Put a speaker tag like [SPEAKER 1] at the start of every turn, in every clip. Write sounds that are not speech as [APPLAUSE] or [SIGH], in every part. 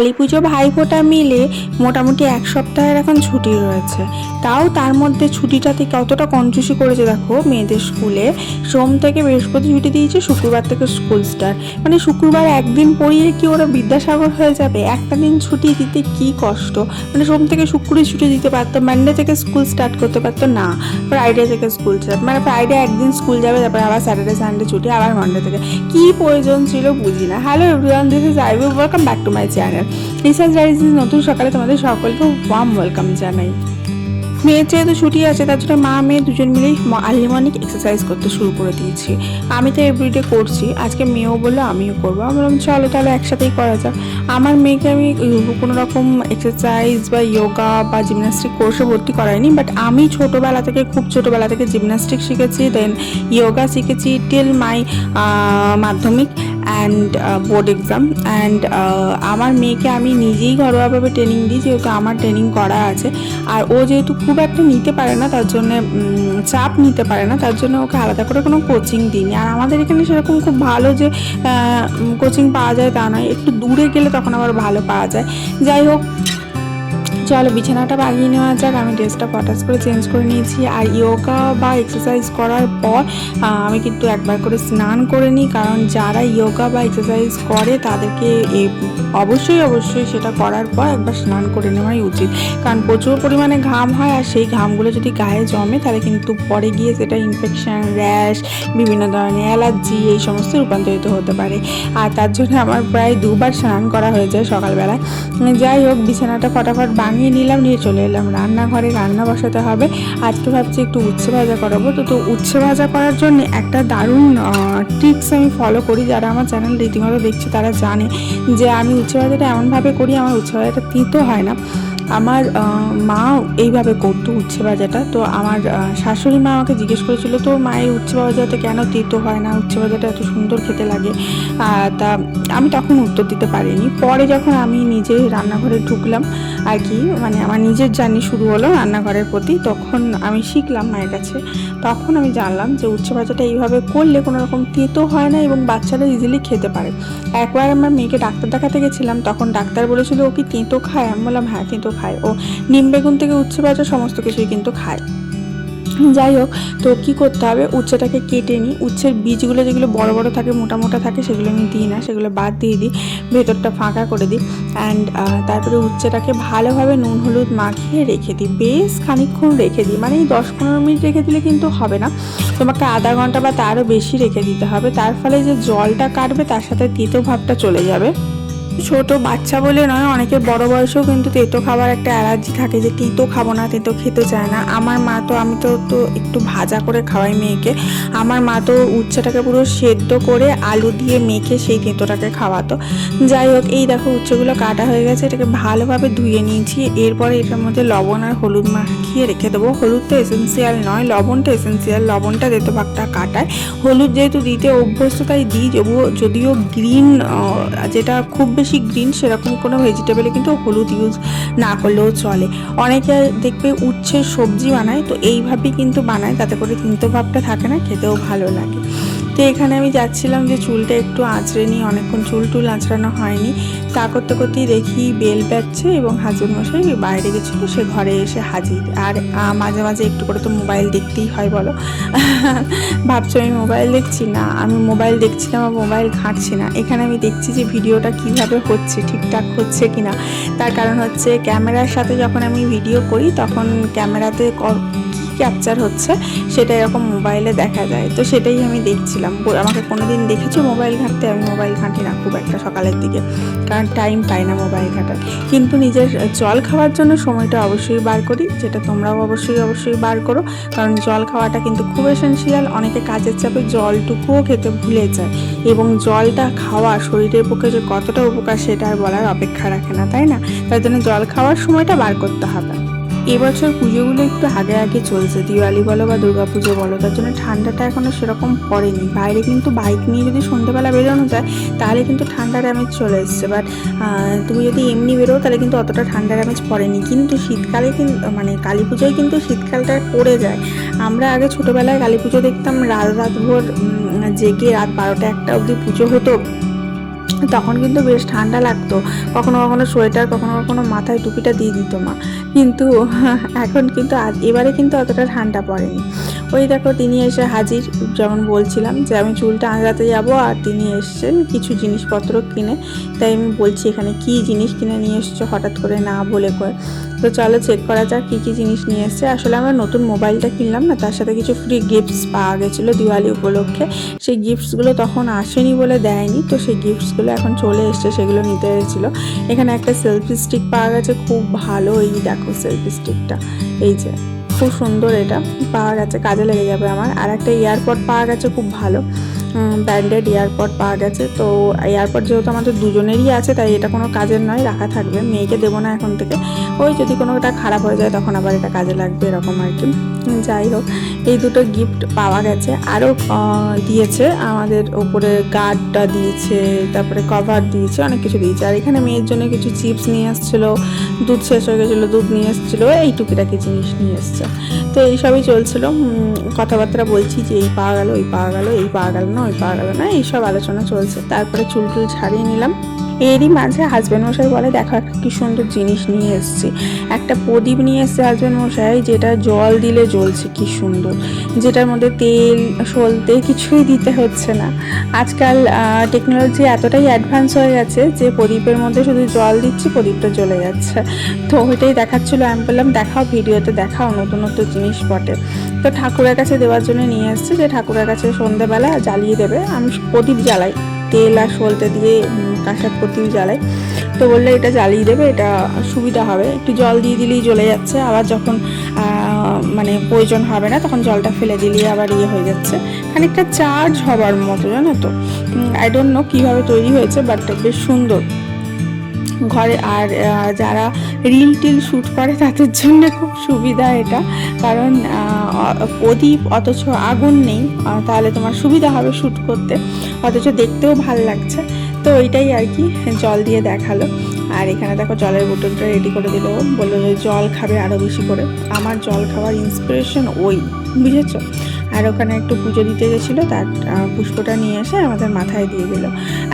[SPEAKER 1] কালী পুজো ভাইফোঁটা মিলে মোটামুটি এক সপ্তাহের এখন ছুটি রয়েছে। তাও তার মধ্যে ছুটিটাতে কতটা কঞ্জুসি করেছে দেখো মেয়েদের স্কুলে। সোম থেকে বৃহস্পতি ছুটি দিয়েছে, শুক্রবার থেকে স্কুল স্টার্ট মানে শুক্রবার একদিন পড়িয়ে কি ওরা বিদ্যাসাগর হয়ে যাবে? একটা দিন ছুটি দিতে কি কষ্ট? মানে সোম থেকে শুক্রই ছুটি দিতে পারতো মানডে থেকে স্কুল স্টার্ট করতে পারতো, না। ফ্রাইডে থেকে স্কুল স্টার্ট মানে ফ্রাইডে একদিন স্কুল যাবে, তারপর আবার স্যাটারডে সানডে ছুটি, আবার মানডে থেকে। কি প্রয়োজন ছিল বুঝি না hello everyone this is I welcome back to my channel research diaries নতুন সকালে তোমাদের সকলকে ওয়াম ওয়েলকাম জানাই। মেয়ের যেহেতু ছুটি আছে, তার জন্য মা, মেয়ে দুজন মিলেই আর্লি মর্নিং এক্সারসাইজ করতে শুরু করে দিয়েছি। আমি তো এভরিডে করছি, আজকে মেয়েও বলল, আমিও করব। আমি বললাম, চলো তাহলে একসাথেই করা যাক। আমার মেয়েকে আমি কোনো রকম এক্সারসাইজ বা যোগা বা জিমন্যাস্টিক কোর্সে ভর্তি করাইনি বাট আমি ছোটোবেলা থেকে, খুব ছোটোবেলা থেকে জিমনাস্টিক শিখেছি দেন যোগা শিখেছি টিল মাই মাধ্যমিক। অ্যান্ড বোর্ড এক্সাম অ্যান্ড আমার মেয়েকে আমি নিজেই ঘরোয়াভাবে ট্রেনিং দিই, যেহেতু আমার ট্রেনিং করা আছে। আর ও যেহেতু খুব একটা নিতে পারে না, তার জন্য চাপ নিতে পারে না, তার জন্য ওকে আলাদা করে কোনো কোচিং দিইনি। আর আমাদের এখানে সেরকম খুব ভালো যে কোচিং পাওয়া যায় তা নয়। একটু দূরে গেলে তখন আবার ভালো পাওয়া যায়। যাই হোক চলো বিছানাটা বাগিয়ে নেওয়া যাক। আমি ড্রেসটা হঠাৎ করে চেঞ্জ করে নিয়েছি আর ইয়োগা বা এক্সারসাইজ করার পর আমি কিন্তু একবার করে স্নান করে নিই, কারণ যারা ইয়োগা বা এক্সারসাইজ করে তাদেরকে অবশ্যই অবশ্যই সেটা করার পর একবার স্নান করে নেওয়াই উচিত। কারণ প্রচুর পরিমাণে ঘাম হয় আর সেই ঘামগুলো যদি গায়ে জমে, তাহলে কিন্তু পরে গিয়ে সেটা ইনফেকশন র্যাশ বিভিন্ন ধরনের অ্যালার্জি এই সমস্ত রূপান্তরিত হতে পারে। আর তার জন্য আমার প্রায় দুবার স্নান করা হয়ে যায় সকালবেলায়। যাই হোক, বিছানাটা ফটাফট বানিয়ে নিলাম, নিয়ে চলে এলাম। রান্নাঘরে রান্না বসাতে হবে। আজকে ভাবছি একটু উচ্ছে ভাজা করাবো। তো তো উচ্ছে ভাজা করার জন্য একটা দারুণ ট্রিক্স আমি ফলো করি। যারা আমার চ্যানেল রীতিমতো দেখছে, তারা জানে যে আমি উচ্ছে ভাজাটা এমনভাবে করি আমার উচ্চ ভাজাটা তিতো হয় না। আমার মা এইভাবে করতো উচ্ছে ভাজাটা। তো আমার শাশুড়ি মা আমাকে জিজ্ঞেস করেছিল তো মায়ের উচ্ছে ভাজাটা কেন তিতো হয় না? উচ্ছে ভাজাটা এত সুন্দর খেতে লাগে। তা আমি তখন উত্তর দিতে পারিনি। পরে যখন আমি নিজে রান্নাঘরে ঢুকলাম আর কি মানে আমার নিজের জার্নি শুরু হলো রান্নাঘরের প্রতি, তখন আমি শিখলাম মায়ের কাছে। তখন আমি জানলাম যে উচ্ছে ভাজাটা এইভাবে করলে কোনো রকম তেতো হয় না এবং বাচ্চারা ইজিলি খেতে পারে। একবার আমার মেয়েকে ডাক্তার দেখাতে গেছিলাম, তখন ডাক্তার বলেছিল, ও কি তেঁতো খায়? আমি বললাম হ্যাঁ তেঁতো খায় ও নিম বেগুন থেকে উচ্ছে ভাজা সমস্ত কিছুই কিন্তু খায়। যাই হোক তো কি করতে হবে? উচ্ছেটাকে কেটে নিই। উচ্ছের বীজগুলো যেগুলো বড় বড় থাকে, মোটা মোটা থাকে, সেগুলো আমি দিই না, সেগুলো বাদ দিয়ে দিই, ভেতরটা ফাঁকা করে দিই। অ্যান্ড তারপরে উচ্ছেটাকে ভালোভাবে নুন, হলুদ মাখিয়ে রেখে দিই। বেশ খানিকক্ষণ রেখে দিই। মানে এই দশ পনেরো মিনিট রেখে দিলে কিন্তু হবে না। তোমাকে আধা ঘণ্টা বা তারও বেশি রেখে দিতে হবে। তার ফলে যে জলটা কাটবে, তার সাথে তিতো ভাবটা চলে যাবে। ছোট বাচ্চা বলে নয় অনেকের বড় বয়সেও কিন্তু তেতো খাবার একটা অ্যালার্জি থাকে যে তেতো খাব না, তেতো খেতে চায় না। আমার মা তো, আমি তো তো একটু ভাজা করে খাওয়াই মেয়েকে। আমার মা তো উচ্ছেটাকে পুরো সেদ্ধ করে আলু দিয়ে মেখে সেই তেঁতোটাকে খাওয়াতো। যাই হোক, এই দেখো উচ্ছেগুলো কাটা হয়ে গেছে, এটাকে ভালোভাবে ধুয়ে নিয়েছি। এরপরে এটার মধ্যে লবণ আর হলুদ মাখিয়ে রেখে দেবো। হলুদ তো এসেন্সিয়াল নয়, লবণটা এসেন্সিয়াল লবণটা তেতো ভাগটা কাটায়। হলুদ যেহেতু দিতে অভ্যস্ত, তাই দিই যদিও গ্রিন যেটা খুব বেশি গ্রিন সেরকম কোনো ভেজিটেবলে কিন্তু হলুদ ইউজ না করলেও চলে। অনেকে দেখবে উচ্ছের সবজি বানায়, তো এইভাবেই কিন্তু বানায়, তাতে করে কিন্তু ভাবটা থাকে না, খেতেও ভালো লাগে। তো এখানে আমি যাচ্ছিলাম যে চুলটা একটু আঁচড়ে নিই অনেকক্ষণ চুল টুল আঁচড়ানো হয়নি। তা করতে করতেই দেখি বেল বাজছে এবং হাজুর মশাই বাইরে গেছিল, সে ঘরে এসে হাজির। আর মাঝে মাঝে একটু করে তো মোবাইল দেখতেই হয় বলো। ভাবছ আমি মোবাইল দেখছি? না, আমি মোবাইল দেখছি না মোবাইল ঘাঁটছি না। এখানে আমি দেখছি যে ভিডিওটা কীভাবে হচ্ছে, ঠিকঠাক হচ্ছে কিনা। তার কারণ হচ্ছে ক্যামেরার সাথে যখন আমি ভিডিও করি, তখন ক্যামেরাতে ক্যাপচার হচ্ছে, সেটা এরকম মোবাইলে দেখা যায়। তো সেটাই আমি দেখছিলাম। আমাকে কোনোদিন দেখেছ মোবাইল ঘাঁটতে? আমি মোবাইল ঘাঁটি না, খুব একটা সকালের দিকে। কারণ টাইম পাই না মোবাইল ঘাঁটার। কিন্তু নিজের জল খাওয়ার জন্য সময়টা অবশ্যই বার করি, যেটা তোমরাও অবশ্যই অবশ্যই বার করো। কারণ জল খাওয়াটা কিন্তু খুব এসেন্সিয়াল অনেকে কাজের চাপে জলটুকুও খেতে ভুলে যায়। এবং জলটা খাওয়া শরীরের পক্ষে যে কতটা উপকার, সেটা আর বলার অপেক্ষা রাখে না, তাই না? তার জন্য জল খাওয়ার সময়টা বার করতে হবে। এবছর পুজোগুলো একটু আগে আগে চলছে, দিওয়ালি বলো বা দুর্গা পুজো বলো, তার জন্য ঠান্ডাটা এখনও সেরকম পড়েনি। বাইরে কিন্তু বাইক নিয়ে যদি সন্ধ্যেবেলা বেরোনো যায়, তাহলে কিন্তু ঠান্ডার ড্যামেজ চলে এসছে। বাট তুমি যদি এমনি বেরো তাহলে কিন্তু অতটা ঠান্ডা ড্যামেজ পড়েনি। কিন্তু শীতকালে কিন্তু মানে কালী পুজোয় কিন্তু শীতকালটা পড়ে যায়। আমরা আগে ছোটোবেলায় কালী পুজো দেখতাম রাত রাত ভোর জেগে রাত বারোটা একটা অবধি পুজো হতো। তখন কিন্তু বেশ ঠান্ডা লাগতো। কখনো কখনো সোয়েটার, কখনো কখনো মাথায় টুপিটা দিয়ে দিত মা। কিন্তু [LAUGHS] এখন কিন্তু আজ- এবারে কিন্তু অতটা ঠান্ডা পড়েনি। ওই দেখো, তিনি এসে হাজির। যেমন বলছিলাম যে, আমি চুলটা আঁচড়াতে যাব আর তিনি এসছেন কিছু জিনিসপত্র কিনে, তাই আমি বলছি, এখানে কি জিনিস কিনে নিয়ে এসছো হঠাৎ করে না বলে কয় তো চলো চেক করা যাক কী কী জিনিস নিয়ে এসছে। আসলে আমরা নতুন মোবাইলটা কিনলাম না, তার সাথে কিছু ফ্রি গিফটস পাওয়া গেছিল দিওয়ালি উপলক্ষে। সেই গিফটসগুলো তখন আসেনি বলে দেয়নি, তো সেই গিফটসগুলো এখন চলে এসছে, সেগুলো নিতে এসেছিল। এখানে একটা সেলফি স্টিক পাওয়া গেছে, খুব ভালো এই দেখো সেলফি স্টিকটা এই যে। খুব সুন্দর এটা। পাওয়া গেছে কাজে লেগে যাবে আমার। আর একটা এয়ারপড পাওয়া গেছে খুব ভালো। ব্র্যান্ডেড এয়ারপড পাওয়া গেছে তো এয়ারপড যেহেতু আমাদের দুজনেরই আছে, তাই এটা কোনো কাজের নয়, রাখা থাকবে। মেয়েকে দেবো না এখন থেকে। ওই যদি কোনোটা খারাপ হয়ে যায় তখন আবার এটা কাজে লাগবে, এরকম আর কি। যাই হোক, এই দুটো গিফট পাওয়া গেছে। আরও দিয়েছে আমাদের ওপরে গার্ডটা দিয়েছে, তারপরে কভার দিয়েছে, অনেক কিছু দিয়েছে। আর এখানে মেয়ের জন্য কিছু চিপস নিয়ে এসেছিল দুধ শেষ হয়ে গেছিল, দুধ নিয়ে এসেছিল এই টুকিটাকি জিনিস নিয়ে এসছে। তো এইসবই চলছিল কথাবার্তা বলছি যে এই পাওয়া গেল, ওই পাওয়া গেল, এই পাওয়া গেল না, ওই পাওয়া গেল না, এইসব আলোচনা চলছে। তারপরে চুল টুল ছাড়িয়ে নিলাম। এরই মাঝে হাজব্যান্ড মশাই বলে, দেখো কি সুন্দর জিনিস নিয়ে এসেছি। একটা প্রদীপ নিয়ে এসছে হাজব্যান্ড মশাই, যেটা জল দিলে জ্বলছে, কি সুন্দর। যেটার মধ্যে তেল, সলতে কিছুই দিতে হচ্ছে না। আজকাল টেকনোলজি এতটাই অ্যাডভান্স হয়ে গেছে যে প্রদীপের মধ্যে শুধু জল দিচ্ছি, প্রদীপটা জ্বলে যাচ্ছে। তো ওইটাই দেখাচ্ছিলো। আমি বললাম, দেখাও ভিডিওতে, দেখাও নতুন নতুন জিনিস বটে। তো ঠাকুরের কাছে দেওয়ার জন্য নিয়ে এসছে যে ঠাকুরের কাছে সন্ধেবেলা জ্বালিয়ে দেবে। আমি প্রদীপ জ্বালাই। তেল আর সলতে দিয়ে কাঁসার প্রদীপ জ্বালাই তো বললে এটা জ্বালিয়ে দেবে, এটা সুবিধা হবে। একটু জল দিয়ে দিলেই জ্বলে যাচ্ছে, আবার যখন মানে প্রয়োজন হবে না, তখন জলটা ফেলে দিলেই আবার ইয়ে হয়ে যাচ্ছে। খানিকটা চার্জ হবার মতো, জানো তো? আই ডোন্ট নো কীভাবে তৈরি হয়েছে বাট বেশ সুন্দর। ঘরে আর যারা রিল টিল শ্যুট করে, তাদের জন্য খুব সুবিধা এটা। কারণ প্রদীপ অথচ আগুন নেই তাহলে তোমার সুবিধা হবে শ্যুট করতে। অথচ দেখতেও ভালো লাগছে। তো ওইটাই আর কি, জল দিয়ে দেখাল। আর এখানে দেখো জলের বোতলটা রেডি করে দিল। বলল জল খাবে আরও বেশি করে। আমার জল খাওয়ার ইন্সপিরেশন ওই, বুঝেছ? আর ওখানে একটু পুজো দিতে গেছিল, তার পুষ্পটা নিয়ে এসে আমাদের মাথায় দিয়ে দিল।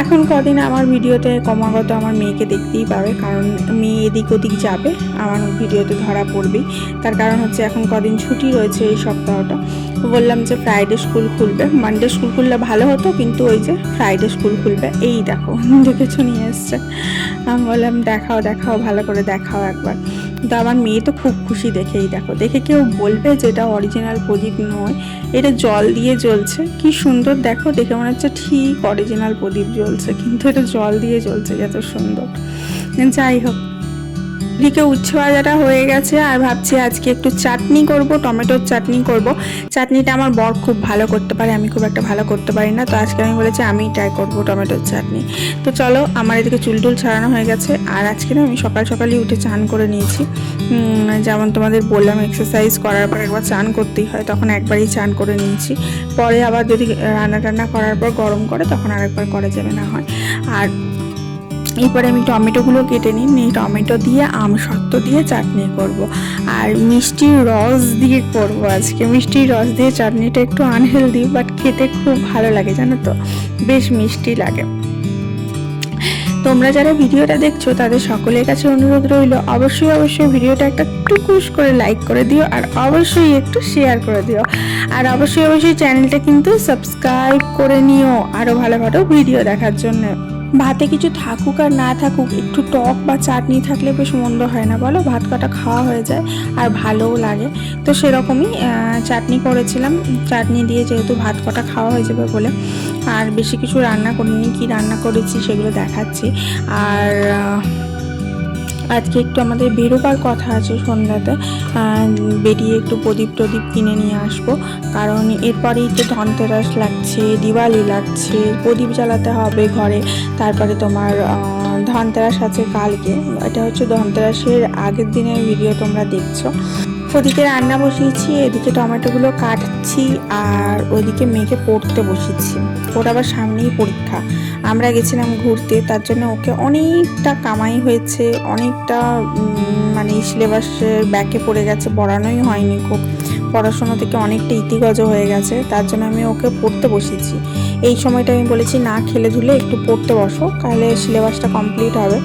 [SPEAKER 1] এখন কদিন আমার ভিডিওতে ক্রমাগত আমার মেয়েকে দেখতেই পাবে, কারণ মেয়ে এদিক ওদিক যাবে, আমার ভিডিওতে ধরা পড়বেই। তার কারণ হচ্ছে এখন কদিন ছুটি রয়েছে এই সপ্তাহটা। বললাম যে ফ্রাইডে স্কুল খুলবে মানডে স্কুল খুললে ভালো হতো, কিন্তু ওই যে ফ্রাইডে স্কুল খুলবে, এই দেখো, দেখেছ নিয়ে এসছে। আমি বললাম, দেখাও দেখাও, ভালো করে দেখাও একবার। তো আমার মেয়ে তো খুব খুশি দেখেই দেখো। দেখে কেউ বলবে যে এটা অরিজিনাল প্রদীপ নয়। এটা জল দিয়ে জ্বলছে। কি সুন্দর দেখো, দেখে মনে হচ্ছে ঠিক অরিজিনাল প্রদীপ জ্বলছে। কিন্তু এটা জল দিয়ে জ্বলছে এত সুন্দর। যাই হোক। এদিকে উচ্ছে ভাজাটা হয়ে গেছে আর ভাবছি আজকে একটু চাটনি করব, টমেটোর চাটনি করব। চাটনিটা আমার বর খুব ভালো করতে পারে, আমি খুব একটা ভালো করতে পারি না। তো আজকে আমি বলেছি আমি ট্রাই করব টমেটোর চাটনি। তো চলো, আমার এদিকে চুল টুল ছাড়ানো হয়ে গেছে। আর আজকে না আমি সকাল সকালই উঠে চান করে নিয়েছি। যেমন তোমাদের বললাম এক্সারসাইজ করার পর একবার চান করতেই হয়, তখন একবারই চান করে নিয়েছি। পরে আবার যদি রান্না টান্না করার পর গরম করে, তখন আরেকবার করা যাবে না হয়। আর এরপরে আমি টমেটোগুলো কেটে নিই, নিয়ে টমেটো দিয়ে, আম সত্ত্ব দিয়ে চাটনি করব। আর মিষ্টির রস দিয়ে করব আজকে। মিষ্টির রস দিয়ে চাটনিটা একটু আনহেলদি বাট খেতে খুব ভালো লাগে, জানো তো? বেশ মিষ্টি লাগে। তোমরা যারা ভিডিওটা দেখছ, তাদের সকলের কাছে অনুরোধ রইল, অবশ্যই অবশ্যই ভিডিওটা একটা টুকুস করে লাইক করে দিও, আর অবশ্যই একটু শেয়ার করে দিও। আর অবশ্যই অবশ্যই চ্যানেলটা কিন্তু সাবস্ক্রাইব করে নিও আরও ভালো ভালো ভিডিও দেখার জন্য। ভাতে কিছু থাকুক আর না থাকুক, একটু টক বা চাটনি থাকলে বেশ মন্দ হয় না, বলো? ভাত কাটা খাওয়া হয়ে যায় আর ভালোও লাগে। তো সেরকমই চাটনি করেছিলাম। চাটনি দিয়ে যেহেতু ভাত কটা খাওয়া হয়ে যাবে বলে, আর বেশি কিছু রান্না করিনি, কি রান্না করেছি সেগুলো দেখাচ্ছি। আর আজকে একটু আমাদের বেরোবার কথা আছে সন্ধ্যাতে। বেরিয়ে একটু প্রদীপ টদীপ কিনে নিয়ে আসব। কারণ এরপরেই তো ধনতেরাস লাগছে, দিওয়ালি লাগছে, প্রদীপ জ্বালাতে হবে ঘরে। তারপরে তোমার ধনতেরাস আছে কালকে। এটা হচ্ছে ধনতেরাসের আগের দিনের ভিডিও তোমরা দেখছ। ওদিকে রান্না বসিয়েছি, এদিকে টমেটোগুলো কাটছি আর ওইদিকে মেয়েকে পড়তে বসিয়েছি। ওর আবার সামনেই পরীক্ষা। আমরা গেছিলাম ঘুরতে, তার জন্য ওকে অনেকটা কামাই হয়েছে, অনেকটা মানে সিলেবাসের ব্যাকে পড়ে গেছে, পড়ানোই হয়নি খুব। পড়াশোনা থেকে অনেকটা ইতিগজ হয়ে গেছে, তার জন্য আমি ওকে পড়তে বসিয়েছি। এই সময়টা আমি বলেছি, না, খেলে ধুলে একটু পড়তে বসো, তাহলে সিলেবাসটা কমপ্লিট হবে।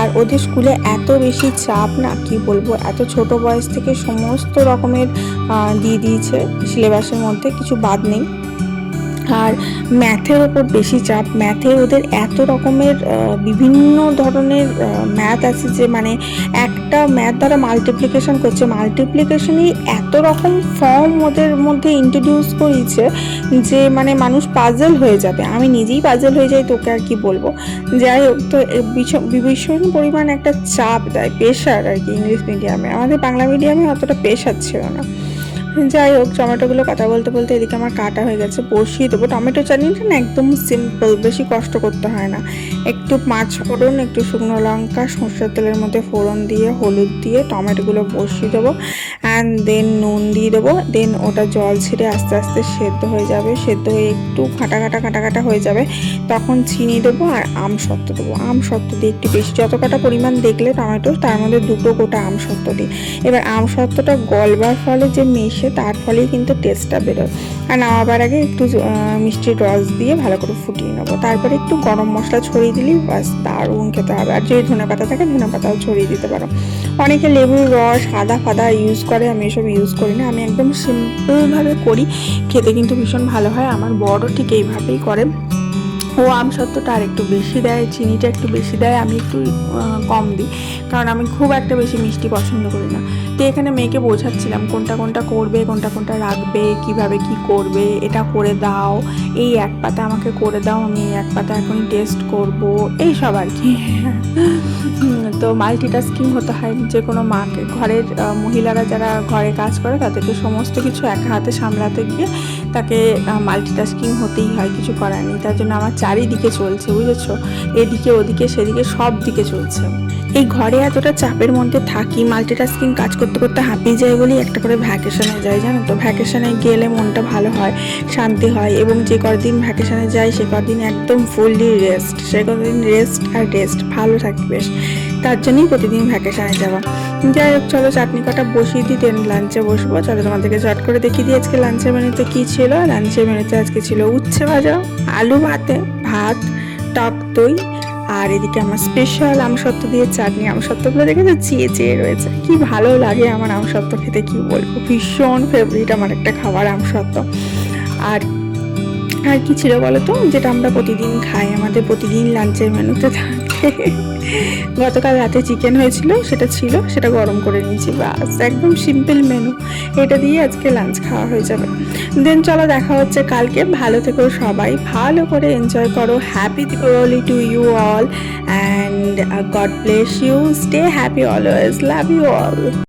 [SPEAKER 1] আর ওদের স্কুলে এত বেশি চাপ না, কি বলব? এত ছোট বয়স থেকে সমস্ত রকমের দিয়ে দিয়েছে সিলেবাসের মধ্যে, কিছু বাদ নেই। আর ম্যাথের ওপর বেশি চাপ। ম্যাথে ওদের এত রকমের বিভিন্ন ধরনের ম্যাথ আছে যে মানে একটা ম্যাথ দ্বারা মাল্টিপ্লিকেশন করছে। মাল্টিপ্লিকেশনই এত রকম ফর্ম ওদের মধ্যে ইন্ট্রোডিউস করিয়েছে যে মানে মানুষ পাজল হয়ে যাবে। আমি নিজেই পাজল হয়ে যাই, তোকে আর কি বলব? যাই হোক, তো ভীষণ পরিমাণ একটা চাপ দেয় প্রেশার আর কি ইংলিশ মিডিয়ামে আমাদের বাংলা মিডিয়ামে অতটা প্রেশার ছিল না। যাই হোক, টমেটোগুলো কথা বলতে বলতে এদিকে আমার কাটা হয়ে গেছে, বসিয়ে দেবো। টমেটো চাটনিটা না একদম সিম্পল বেশি কষ্ট করতে হয় না। একটু পাঁচ ফোড়ন, একটু শুকনো লঙ্কা, সর্ষের তেলের মধ্যে ফোড়ন দিয়ে, হলুদ দিয়ে টমেটোগুলো বসিয়ে দেবো। অ্যান্ড দেন নুন দিয়ে দেবো। দেন ওটা জল ছিঁড়ে আস্তে আস্তে সেদ্ধ হয়ে যাবে। সেদ্ধ হয়ে একটু কাটা কাটা কাটা কাটা হয়ে যাবে। তখন চিনি দেবো আর আম সত্ত্ব দেবো। আম সত্ত্ব দিয়ে একটু বেশি যত কাটা পরিমাণ দেখলে টমেটো, তার মধ্যে দুটো গোটা আম সত্ত্ব দিই। এবার আম সত্ত্বটা গলবার ফলে যে মেশে তার ফলেই কিন্তু টেস্টটা বেরোয়। আর নামাবার আগে একটু মিষ্টির রস দিয়ে ভালো করে ফুটিয়ে নেব। তারপরে একটু গরম মশলা ছড়িয়ে দিলেই বাস দারুণ খেতে হবে। আর যদি ধনে পাতা থাকে, ধনে পাতাও ছড়িয়ে দিতে পারো। অনেকে লেবুর রস, আদা ফাদা ইউজ করে, আমি এসব ইউজ করি না। আমি একদম সিম্পলভাবে করি, খেতে কিন্তু ভীষণ ভালো হয়। আমার বড়ও ঠিক এইভাবেই করে। ও আম সত্ত্বটা আর একটু বেশি দেয়, চিনিটা একটু বেশি দেয়, আমি একটু কম দিই। কারণ আমি খুব একটা বেশি মিষ্টি পছন্দ করি না। তো এখানে মেয়েকে বোঝাচ্ছিলাম কোনটা কোনটা করবে, কোনটা কোনটা রাখবে, কীভাবে কি করবে, এটা করে দাও, এই এক পাতা আমাকে করে দাও, আমি এই এক পাতা এখন টেস্ট করব এই সব আর কি। [LAUGHS] তো মাল্টিটাস্কিং হতে হয় যে কোনো মাকে। ঘরের মহিলারা যারা ঘরে কাজ করে তাদেরকে সমস্ত কিছু একা হাতে সামলাতে গিয়ে তাকে মাল্টিটাস্কিং হতেই হয়, কিছু করার নেই। তার জন্য আমার চারিদিকে চলছে, বুঝেছ? এদিকে, ওদিকে, সেদিকে, সব দিকে চলছে। এই ঘরে এতটা চাপের মধ্যে থাকি মাল্টিটাস্কিং কাজ করতে করতে হাঁপিয়ে যায় বলেই একটা করে ভ্যাকেশনে যাই, জানো তো? ভ্যাকেশনে গেলে মনটা ভালো হয়, শান্তি হয় এবং যে কদিন ভ্যাকেশনে যাই, সে কদিন একদম ফুললি রেস্ট সে কদিন রেস্ট আর রেস্ট ভালো থাকি বেশ তার জন্যই প্রতিদিন ভ্যাকেশনে যাওয়া যাই হোক, চলো চাটনি কটা বসিয়ে দিই দেন লাঞ্চে বসবো। চলো তোমাদেরকে চট করে দেখিয়ে দিই আজকে লাঞ্চের মেনুতে কী ছিল। লাঞ্চের মেনুতে আজকে ছিল উচ্ছে ভাজা, আলু ভাতে, ভাত, টক দই, আর এদিকে আমার স্পেশাল আমসত্ত্ব দিয়ে চাটনি। আমসত্ত্বগুলো দেখে তো চেয়ে চেয়ে রয়েছে। কি ভালো লাগে আমার আমসত্ত্ব খেতে, কি বলব? ভীষণ ফেভারিট আমার একটা খাবার আমসত্ত্ব। আর আর কি ছিল বলো তো? যেটা আমরা প্রতিদিন খাই, আমাদের প্রতিদিন লাঞ্চের মেনুতে গতকাল রাতে চিকেন হয়েছিল, সেটা ছিল, সেটা গরম করে নিয়েছি, বাস। একদম সিম্পল মেনু এটা দিয়ে আজকে লাঞ্চ খাওয়া হয়ে যাবে। দেন চলো দেখা হচ্ছে কালকে। ভালো থেকো সবাই। ভালো করে এনজয় করো। Happy Diwali to you all and God bless you stay happy always love you all